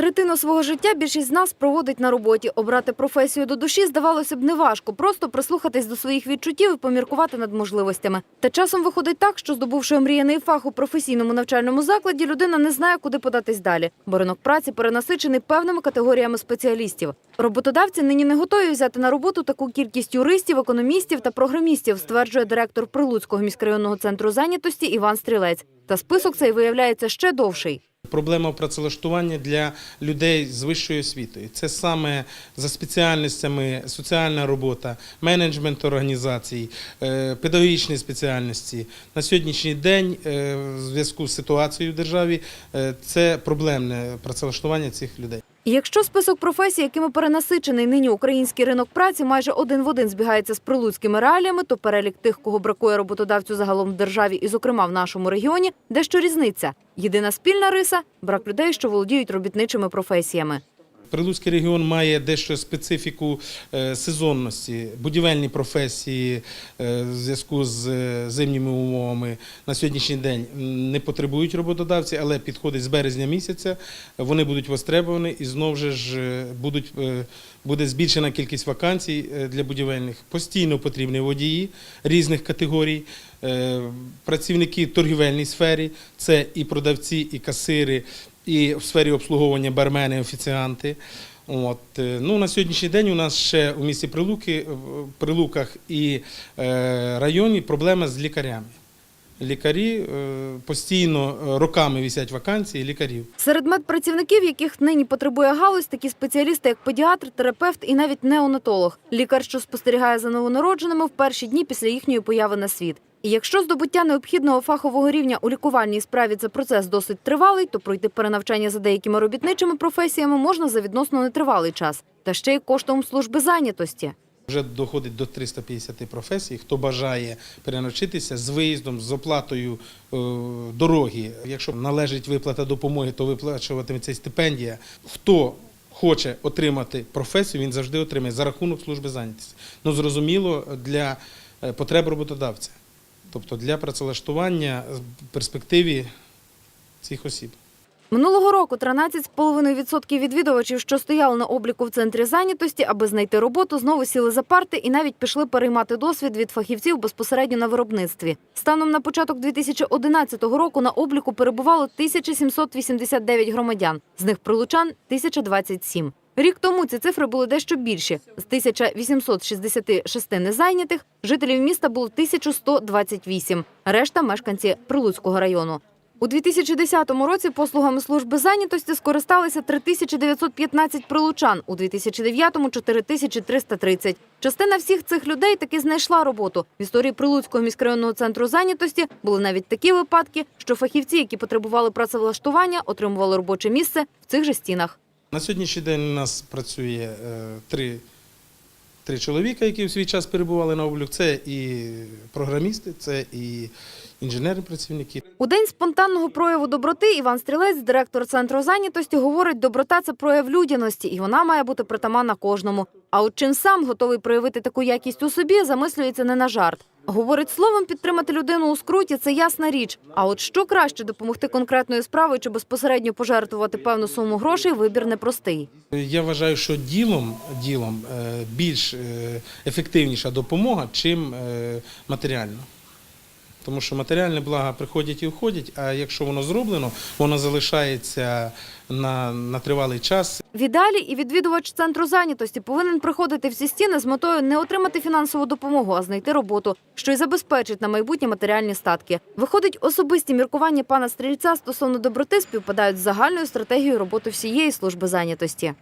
Третину свого життя більшість з нас проводить на роботі. Обрати професію до душі здавалося б неважко, просто прислухатись до своїх відчуттів і поміркувати над можливостями. Та часом виходить так, що здобувши омріяний фах у професійному навчальному закладі, людина не знає, куди податись далі. Бо ринок праці перенасичений певними категоріями спеціалістів. Роботодавці нині не готові взяти на роботу таку кількість юристів, економістів та програмістів, стверджує директор Прилуцького міськрайонного центру зайнятості Іван Стрілець. Та список цей виявляється ще довший. Проблема працевлаштування для людей з вищою освітою. Це саме за спеціальностями соціальна робота, менеджмент організацій, е, педагогічні спеціальності. На сьогоднішній день е, в зв'язку з ситуацією в державі е, це проблемне працевлаштування цих людей. Якщо список професій, якими перенасичений нині український ринок праці, майже один в один збігається з прилуцькими реаліями, то перелік тих, кого бракує роботодавцю загалом в державі, і, зокрема, в нашому регіоні, дещо різниця. Єдина спільна риса брак людей, що володіють робітничими професіями. Прилуцький регіон має дещо специфіку е, сезонності, будівельні професії е, в зв'язку з е, зимніми умовами на сьогоднішній день не потребують роботодавці, але підходить з березня місяця. Вони будуть востребовані і знову ж будуть, буде збільшена кількість вакансій для будівельних. Постійно потрібні водії різних категорій. Працівники в торгівельній сфері це і продавці, і касири, і в сфері обслуговування бармени, офіціанти. От. е, Ну, на сьогоднішній день у нас ще у місті Прилуки, Прилуках і е, районі проблема з лікарями. Лікарі е, постійно е, роками висять вакансії лікарів. Серед медпрацівників, яких нині потребує галузь, такі спеціалісти, як педіатр, терапевт і навіть неонатолог, лікар, що спостерігає за новонародженими в перші дні після їхньої появи на світ. І якщо здобуття необхідного фахового рівня у лікувальній справі це процес досить тривалий, то пройти перенавчання за деякими робітничими професіями можна за відносно нетривалий час, та ще й коштом служби зайнятості. Вже доходить до 350 професій. Хто бажає перенавчитися з виїздом, з оплатою е, дороги. Якщо належить виплата допомоги, то виплачуватиметься стипендія. Хто хоче отримати професію, він завжди отримає за рахунок служби зайнятості. Ну зрозуміло, для е, потреб роботодавця, тобто для працевлаштування в перспективі цих осіб. Минулого року 13,5% відвідувачів, що стояли на обліку в центрі зайнятості, аби знайти роботу, знову сіли за парти і навіть пішли переймати досвід від фахівців безпосередньо на виробництві. Станом на початок 2011 року на обліку перебувало 1789 громадян, з них прилучан – 1027. Рік тому ці цифри були дещо більші. З 1866 незайнятих жителів міста було 1128, решта – мешканці Прилуцького району. У 2010 році послугами служби зайнятості скористалися 3915 прилучан, у 2009 – 4330. Частина всіх цих людей таки знайшла роботу. В історії Прилуцького міськрайонного центру зайнятості були навіть такі випадки, що фахівці, які потребували працевлаштування, отримували робоче місце в цих же стінах. На сьогоднішній день у нас працює е, три, три чоловіка, які в свій час перебували на облік. Це і програмісти, це і інженери-працівники. У день спонтанного прояву доброти Іван Стрілець, директор центру зайнятості, говорить, доброта – це прояв людяності, і вона має бути притаманна кожному. А от чим сам готовий проявити таку якість у собі, замислюється не на жарт. Говорить, словом підтримати людину у скруті – це ясна річ. А от що краще – допомогти конкретною справою чи безпосередньо пожертвувати певну суму грошей – вибір непростий. Я вважаю, що ділом, ділом е, більш е, ефективніша допомога, чим е, матеріально. Тому що матеріальні блага приходять і уходять, а якщо воно зроблено, воно залишається на, на тривалий час. В ідеалі і відвідувач центру зайнятості повинен приходити в ці стіни з метою не отримати фінансову допомогу, а знайти роботу, що й забезпечить на майбутнє матеріальні статки. Виходить, особисті міркування пана стрільця стосовно доброти співпадають з загальною стратегією роботи всієї служби зайнятості.